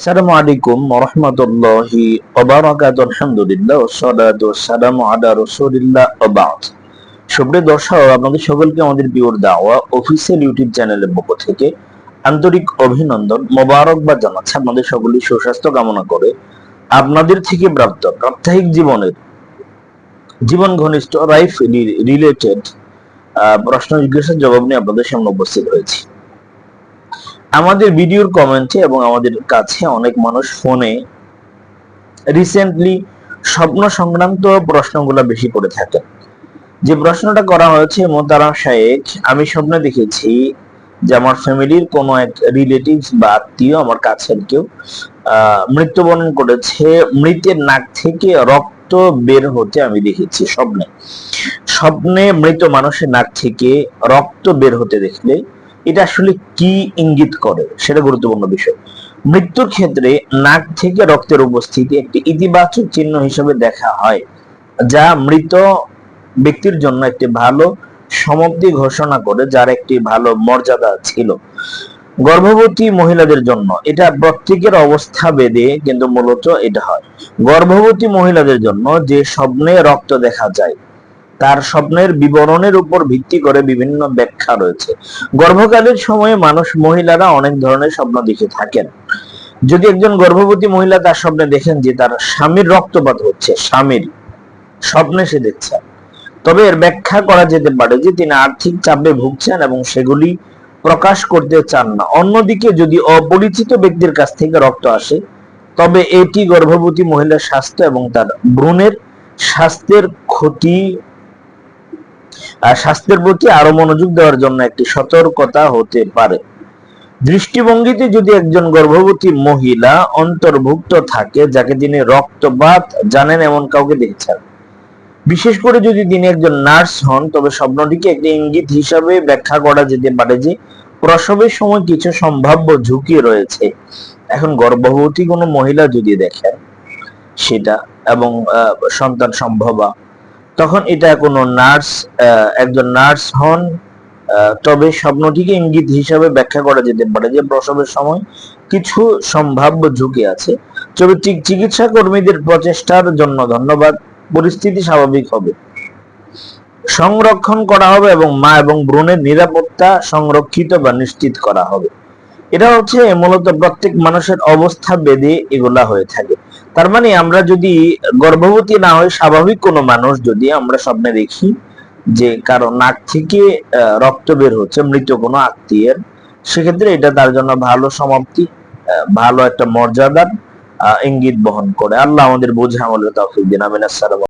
আসসালামু আলাইকুম রহমতুল্লাহি আলহামদুলিল্লাহ ওয়াসসালাতু ওয়াসসালামু আলা রাসূলিল্লাহ ওয়া বা'দ সুপ্রিয় দর্শক, আপনাদের সকলকে আমাদের পিওর দাওয়া অফিসিয়াল ইউটিউব চ্যানেলের পক্ষ থেকে আন্তরিক অভিনন্দন মোবারকবাদ জানাচ্ছি। আপনাদের সকলের সুস্বাস্থ্য কামনা করে আপনাদের থেকে প্রাপ্ত প্রাত্যহিক জীবনের জীবন ঘনিষ্ঠ লাইফ রিলেটেড প্রশ্ন জিজ্ঞাসার জবাব নিয়ে আপনাদের সামনে উপস্থিত হয়েছি। আমাদের ভিডিওর কমেন্টে এবং আমাদের কাছে অনেক মানুষ ফোনে রিসেন্টলি স্বপ্ন সংক্রান্ত প্রশ্নগুলো বেশি করে থাকে। যে প্রশ্নটা করা হয়েছে, মোতারা শায়েক আমি স্বপ্নে দেখেছি যে আমার ফ্যামিলির কোনো এক রিলেটিভস বা আত্মীয়, আমার কাছের কেউ মৃত্যুবরণ করেছে, মৃতের নাক থেকে রক্ত বের হতে আমি দেখেছি স্বপ্নে। স্বপ্নে মৃত মানুষের নাক থেকে রক্ত বের হতে দেখলে এটা আসলে কি ইঙ্গিত করে সেটা গুরুত্বপূর্ণ বিষয়। মৃত্যুর ক্ষেত্রে নাক থেকে রক্তের উপস্থিতি একটি ইতিবাচক চিহ্ন হিসেবে দেখা হয়, যা মৃত ব্যক্তির জন্য একটি ভালো সমাপ্তি ঘোষণা করে, যার একটি ভালো মর্যাদা ছিল। গর্ভবতী মহিলাদের জন্য এটা প্রত্যেকের অবস্থা বেদে কিন্তু মূলত এটা হয়। গর্ভবতী মহিলাদের জন্য যে স্বপ্নে রক্ত দেখা যায় তার স্বপ্নের বিবরণের উপর ভিত্তি করে বিভিন্ন ব্যাখ্যা রয়েছে। গর্ভকালের সময়ে মানুষ মহিলারা অনেক ধরনের স্বপ্ন দেখে থাকেন। যদি একজন গর্ভবতী মহিলা তার স্বপ্নে দেখেন যে তার স্বামীর রক্তপাত হচ্ছে, স্বামীর স্বপ্নে সে দেখছেন তবে এর ব্যাখ্যা করা যেতে পারে যে তিনি আর্থিক চাপে ভুগছেন এবং সেগুলি প্রকাশ করতে চান না। অন্যদিকে যদি অপরিচিত ব্যক্তির কাছ থেকে রক্ত আসে, তবে এটি গর্ভবতী মহিলার স্বাস্থ্য এবং তার ভ্রূণের স্বাস্থ্যের ক্ষতি স্বাস্থ্যের প্রতি আরও মনোযোগ দেওয়ার জন্য একটি সতর্কতা হতে পারে। দৃষ্টিভঙ্গিতে যদি একজন গর্ভবতী মহিলা অন্তর্ভুক্ত থাকে, যাকে তিনি রক্তপাত জানেন এমন কাউকে দেখছেন। বিশেষ করে যদি তিনি একজন নার্স হন, তবে স্বপ্নটিকে একটি ইঙ্গিত হিসাবে ব্যাখ্যা করা যেতে পারে যে, প্রসবের সময় কিছু সম্ভাব্য ঝুঁকি রয়েছে। এখন গর্ভবতী কোনো মহিলা যদি দেখেন সেটা এবং সন্তান সম্ভবা তখন এটা কোনো নার্স একজন নার্স হন তবে স্বপ্নটিকে ইঙ্গিত হিসাবে ব্যাখ্যা করা যেতে পারে যে প্রসবের সময় কিছু সম্ভাব্য ঝুঁকি আছে। তবে চিকিৎসা কর্মীদের প্রচেষ্টার জন্য ধন্যবাদ। পরিস্থিতি স্বাভাবিক হবে। সংরক্ষণ করা হবে এবং মা এবং ভ্রূণের নিরাপত্তা সংরক্ষিত বা নিশ্চিত করা হবে। এটা হচ্ছে মূলত প্রত্যেক মানুষের অবস্থা বেদে এগুলা হয়ে থাকে। তার মানে আমরা যদি গর্ভবতী না হয়ে স্বাভাবিক কোনো মানুষ যদি আমরা স্বপ্নে দেখি যে কারও নাক থেকে রক্ত বের হচ্ছে, মৃত কোনো আত্মীয়ের, সেক্ষেত্রে এটা তার জন্য ভালো সমাপ্তি ভালো একটা মর্যাদার ইঙ্গিত বহন করে। আল্লাহ আমাদের বোঝা আমলের তফিক দিন। আমিন। আসসালাম